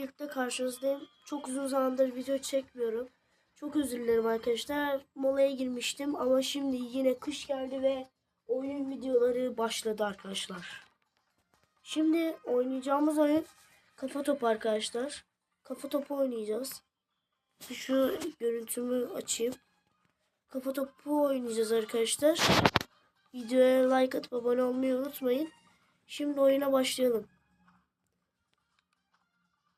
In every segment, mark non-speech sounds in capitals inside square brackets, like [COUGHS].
birlikte karşınızdayım. Çok uzun zamandır video çekmiyorum. Çok özür dilerim arkadaşlar. Molaya girmiştim ama şimdi yine kış geldi ve oyun videoları başladı arkadaşlar. Şimdi oynayacağımız oyun kafa topu arkadaşlar. Kafa topu oynayacağız. Şu görüntümü açayım. Kafa topu oynayacağız arkadaşlar. Videoya like atıp abone olmayı unutmayın. Şimdi oyuna başlayalım.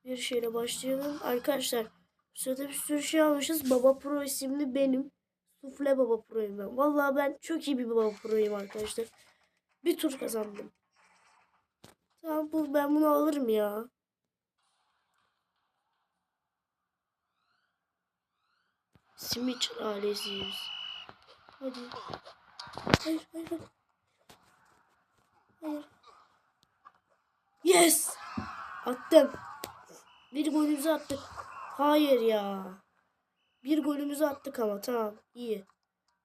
Bir şeyle başlayalım. Arkadaşlar bu sırada bir sürü şey almışız. Baba Pro isimli benim. Sufle Baba Pro'yum ben. Vallahi ben çok iyi bir Baba Pro'yum arkadaşlar. Bir tur kazandım. Tamam bu, ben bunu alırım ya. Simit ailesiyiz. Hadi. Hayır, hayır. Hayır. Yes! Attım. Bir golümüzü attık. Hayır ya. Bir golümüzü attık ama tamam iyi.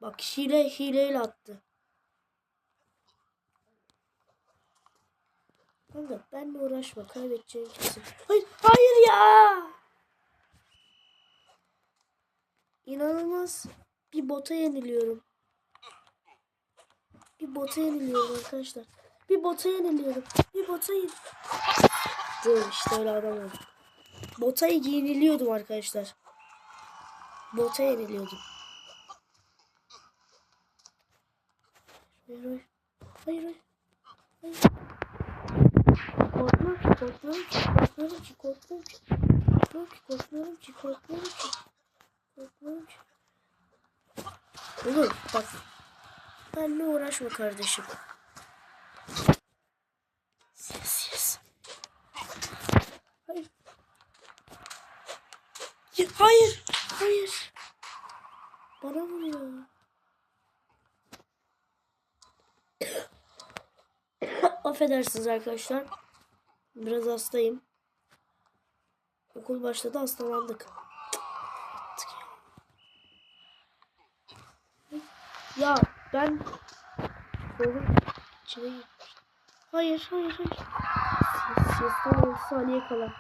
Bak hile hileyle attı. Kanka benle uğraşma kaybedeceğin kesin. Hayır, hayır ya. İnanılmaz. Bir bota yeniliyorum. Bir bota yeniliyorum arkadaşlar. Bir bota yeniliyorum. Bir bota yen... Dur işte öyle adam oldum. Bota yeniliyordum arkadaşlar. Bota yeniliyordum. Hayır hayır. Hayır hayır. hayır. Korkmuyorum ki korkmuyorum ki korkmuyorum ki korkmuyorum ki. Korkmuyorum ki korkmuyorum ki korkmuyorum ki. Oğlum bak. Benle uğraşma kardeşim. Yes yes. Hayır. Hayır. Hayır. Bana vuruyor. [COUGHS] Affedersiniz arkadaşlar. Biraz hastayım. Okul başladı hastalandık. Ya ben Oğlum içine. Hayır hayır hayır. Ses ses 10 saniye kala.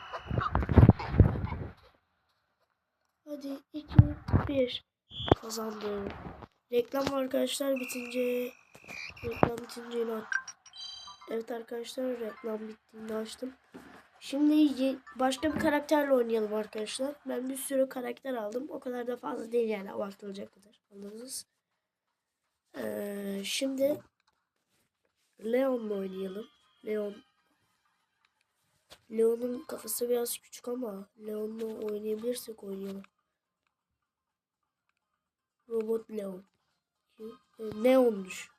Hadi 2 1 kazandım. Reklam arkadaşlar bitince reklam bitince yine Evet arkadaşlar reklam bittiğinde açtım. Şimdi başka bir karakterle oynayalım arkadaşlar. Ben bir sürü karakter aldım. O kadar da fazla değil yani abartılacak kadar. Anladınız? Ee, şimdi Leon'la oynayalım. Leon. Leon'un kafası biraz küçük ama Leon'la oynayabilirsek oynayalım. Robot Leon. Ee, Neon'muş.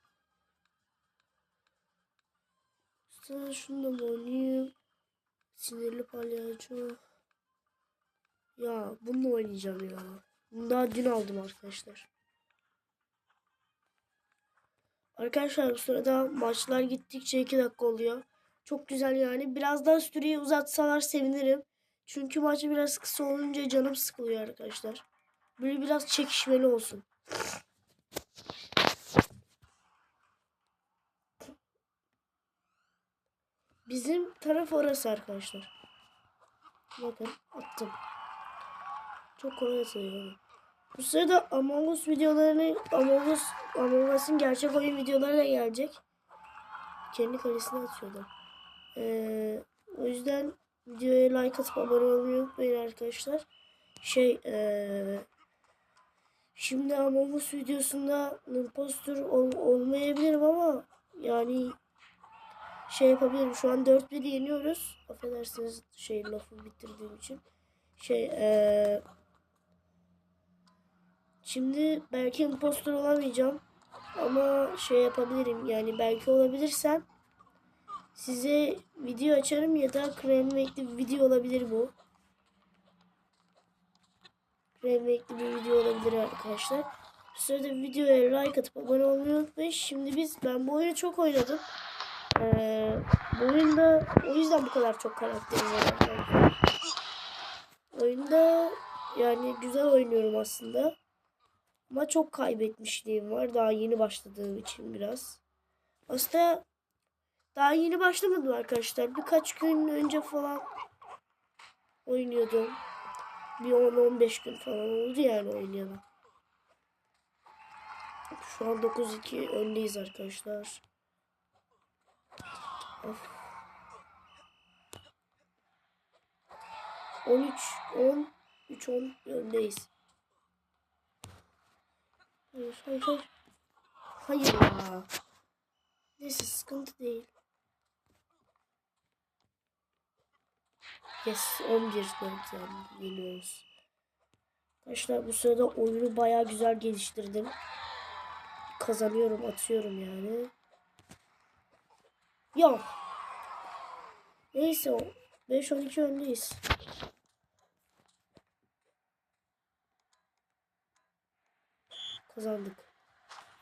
Sonra şunu da mı oynayayım? Sinirli palyaço. Ya bununla oynayacağım ya. Bunu daha dün aldım arkadaşlar. Arkadaşlar bu sırada maçlar gittikçe 2 dakika oluyor. Çok güzel yani. Biraz daha süreyi uzatsalar sevinirim. Çünkü maç biraz kısa olunca canım sıkılıyor arkadaşlar. Böyle biraz çekişmeli olsun. Bizim taraf orası arkadaşlar. Bakın attım. Çok kolay atıyor. Bu sırada Among Us videolarını Among Us Among Us'ın gerçek oyun videoları gelecek. Kendi kalesine atıyordu. Ee, o yüzden videoya like atıp abone olmayı unutmayın arkadaşlar. Şey ee, şimdi Among videosunda impostor ol, olmayabilirim ama yani şey yapabilirim. Şu an 4-1 yeniyoruz. Affedersiniz şey lafı bitirdiğim için. Şey ee, Şimdi belki impostor olamayacağım. Ama şey yapabilirim yani belki olabilirsem size video açarım ya da bir video olabilir bu. Cranmake'li bir video olabilir arkadaşlar. Bu sırada videoya like atıp abone olmayı unutmayın. Şimdi biz ben bu oyunu çok oynadım. Ee, bu oyunda o yüzden bu kadar çok karakterim var. Oyunda yani güzel oynuyorum aslında. Ama çok kaybetmişliğim var. Daha yeni başladığım için biraz. Aslında daha yeni başlamadım arkadaşlar. Birkaç gün önce falan oynuyordum. Bir 10-15 gün falan oldu yani oynayalı. Şu an 9-2 öndeyiz arkadaşlar. Of. 13 10 3 10 öndeyiz. Hayır hayır hayır. Hayır ya. Neyse sıkıntı değil. Yes 11 4 yani yeniyoruz. Arkadaşlar bu sırada oyunu bayağı güzel geliştirdim. Kazanıyorum atıyorum yani. Yok. Neyse o 5-12 öndeyiz. Kazandık.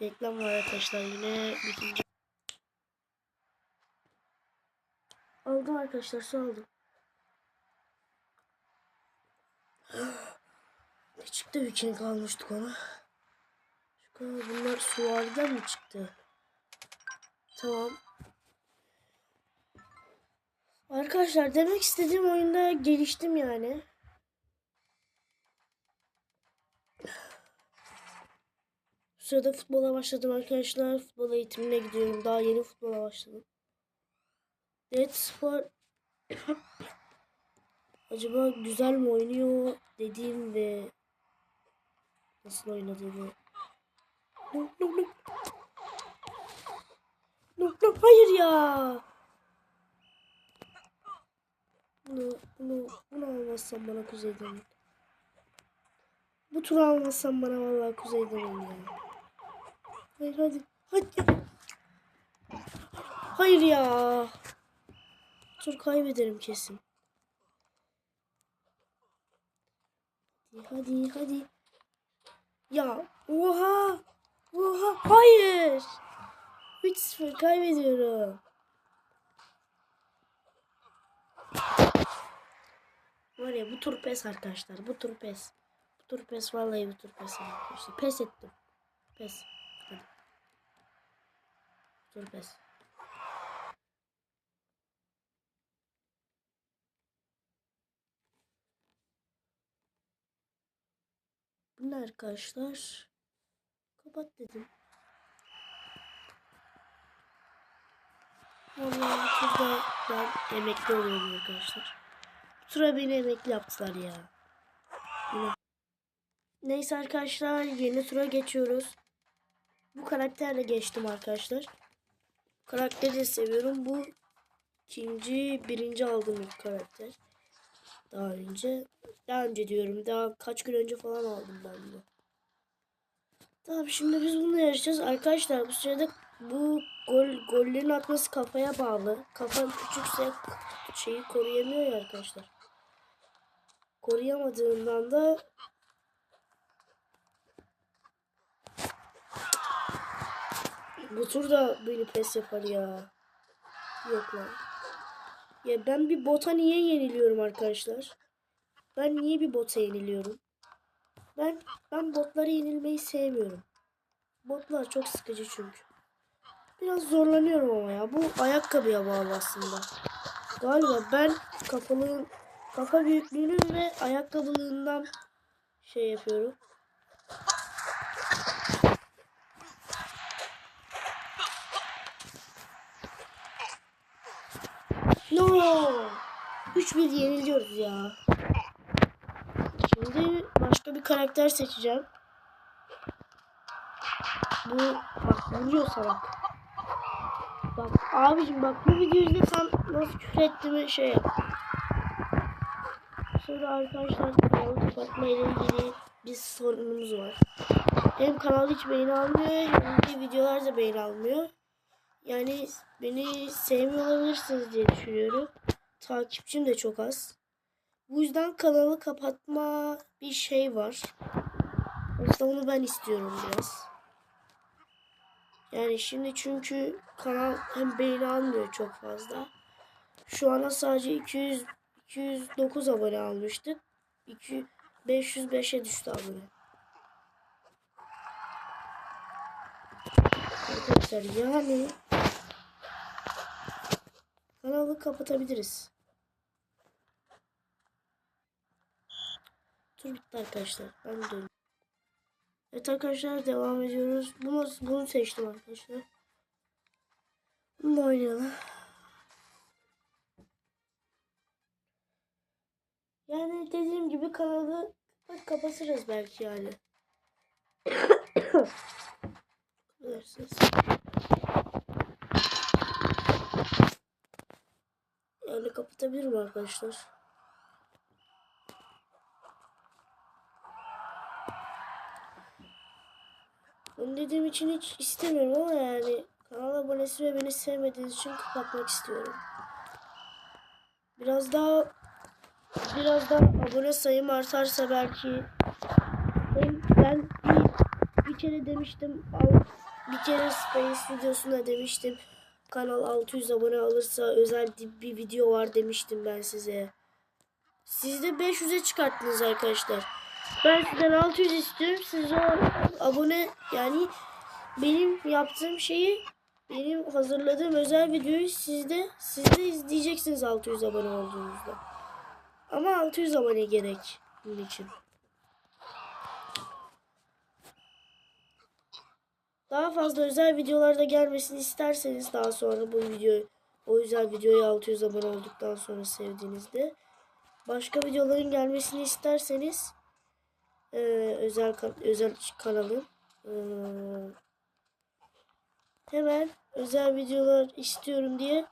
Reklam var arkadaşlar yine bitince. Aldım arkadaşlar su aldım. [GASPS] Ne çıktı bir kere kalmıştık ona. Şu bunlar suvariden mi çıktı? Tamam. Arkadaşlar demek istediğim oyunda geliştim yani. Bu sırada futbola başladım arkadaşlar. Futbol eğitimine gidiyorum. Daha yeni futbola başladım. Dead Spor acaba güzel mi oynuyor dediğim ve nasıl oynadığını no, no, no. No, no, hayır ya. Bunu, bunu, bunu almazsam bana kuzeyden. Bu turu almazsam bana vallahi kuzeyden ya. Hayır hadi. Hadi. Hayır ya. Tur kaybederim kesin. Hadi hadi. Ya oha. Oha hayır. 3-0 kaybediyorum. Var ya bu tur pes arkadaşlar. Bu tur pes. Bu tur pes vallahi bu tur pes arkadaşlar. Pes ettim. Pes. Hadi. Tur pes. Ne arkadaşlar? Kapat dedim. Vallahi turda ben emekli oluyorum arkadaşlar. Bu tura beni emekli yaptılar ya. Neyse arkadaşlar yeni tura geçiyoruz. Bu karakterle geçtim arkadaşlar. Bu karakteri de seviyorum. Bu ikinci, birinci aldığım ilk karakter. Daha önce. Daha önce diyorum. Daha kaç gün önce falan aldım ben bunu. Tamam şimdi biz bunu yarışacağız. Arkadaşlar bu sırada bu gol gollerin atması kafaya bağlı. Kafan küçükse şeyi koruyamıyor ya arkadaşlar. Koruyamadığından da bu tur da beni pes yapar ya. Yok lan. Ya ben bir bota niye yeniliyorum arkadaşlar? Ben niye bir bota yeniliyorum? Ben ben botlara yenilmeyi sevmiyorum. Botlar çok sıkıcı çünkü. Biraz zorlanıyorum ama ya. Bu ayakkabıya bağlı aslında. Galiba ben kafalığın kafa büyüklüğünün ve ayakkabılığından şey yapıyorum. No! 3-1 yeniliyoruz ya. Şimdi başka bir karakter seçeceğim. Bu bak vuruyor salak. Bak abicim bak bu videoyu izlesen nasıl küfür ettiğimi şey yap. Sonra arkadaşlar kanalı kapatma ile ilgili bir sorunumuz var. Hem kanal hiç beğeni almıyor hem de videolar da beğeni almıyor. Yani beni sevmiyor diye düşünüyorum. Takipçim de çok az. Bu yüzden kanalı kapatma bir şey var. Aslında onu ben istiyorum biraz. Yani şimdi çünkü kanal hem beğeni almıyor çok fazla. Şu ana sadece 200 209 abone almıştık. 2 505'e düştü abone. Arkadaşlar yani kanalı kapatabiliriz. tur bitti arkadaşlar. Ben döndüm. Evet arkadaşlar devam ediyoruz. Bunu, bunu seçtim arkadaşlar. Bunu oynayalım. Yani dediğim gibi kanalı kapatırız belki yani. [COUGHS] Bilirsiniz. Yani kapatabilirim arkadaşlar. Bunu dediğim için hiç istemiyorum ama yani kanal abonesi ve beni sevmediğiniz için kapatmak istiyorum. Biraz daha biraz daha abone sayım artarsa belki ben, ben bir, bir kere demiştim bir kere Space videosunda demiştim kanal 600 abone alırsa özel bir video var demiştim ben size. Siz de 500'e çıkarttınız arkadaşlar. Ben sizden 600 istiyorum. Siz o abone yani benim yaptığım şeyi benim hazırladığım özel videoyu siz de siz de izleyeceksiniz 600 abone olduğunuzda. Ama 600 abone gerek bunun için. Daha fazla özel videolarda gelmesini isterseniz daha sonra bu videoyu o özel videoyu 600 abone olduktan sonra sevdiğinizde başka videoların gelmesini isterseniz eee, özel özel kanalın eee, hemen özel videolar istiyorum diye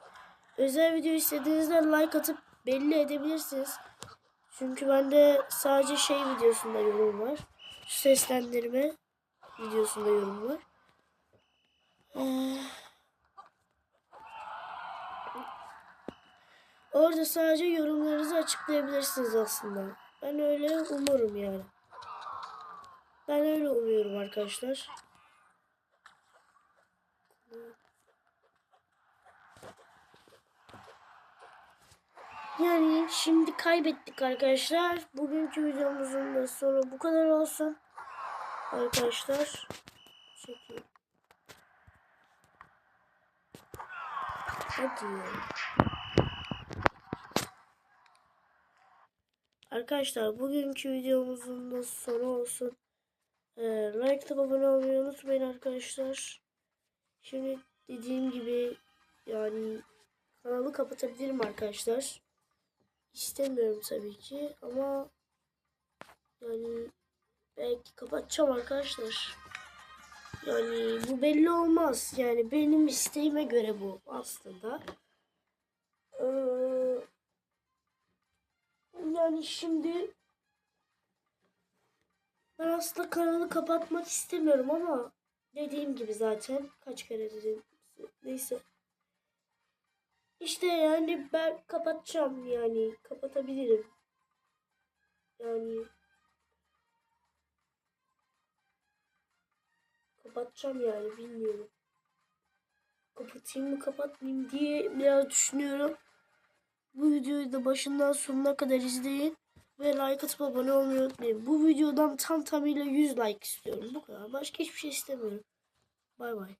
özel video istediğinizde like atıp belli edebilirsiniz. Çünkü bende sadece şey videosunda yorum var. Şu seslendirme videosunda yorum var. Eee, Orada sadece yorumlarınızı açıklayabilirsiniz aslında. Ben öyle umurum yani. Ben öyle umuyorum arkadaşlar. Yani şimdi kaybettik arkadaşlar. Bugünkü videomuzun da sonu bu kadar olsun. Arkadaşlar. Çekeyim. Hadi. Arkadaşlar bugünkü videomuzun da sonu olsun. Ee, like atıp abone olmayı unutmayın arkadaşlar. Şimdi dediğim gibi yani kanalı kapatabilirim arkadaşlar. İstemiyorum tabii ki ama yani belki kapatacağım arkadaşlar. Yani bu belli olmaz. Yani benim isteğime göre bu aslında. Ee, yani şimdi ben aslında kanalı kapatmak istemiyorum ama dediğim gibi zaten kaç kere dedim. Neyse. İşte yani ben kapatacağım yani kapatabilirim. Yani kapatacağım yani bilmiyorum. Kapatayım mı kapatmayayım diye biraz düşünüyorum. Bu videoyu da başından sonuna kadar izleyin. Ve like atıp abone olmayı unutmayın. Bu videodan tam tamıyla 100 like istiyorum. Bu kadar. Başka hiçbir şey istemiyorum. Bay bay.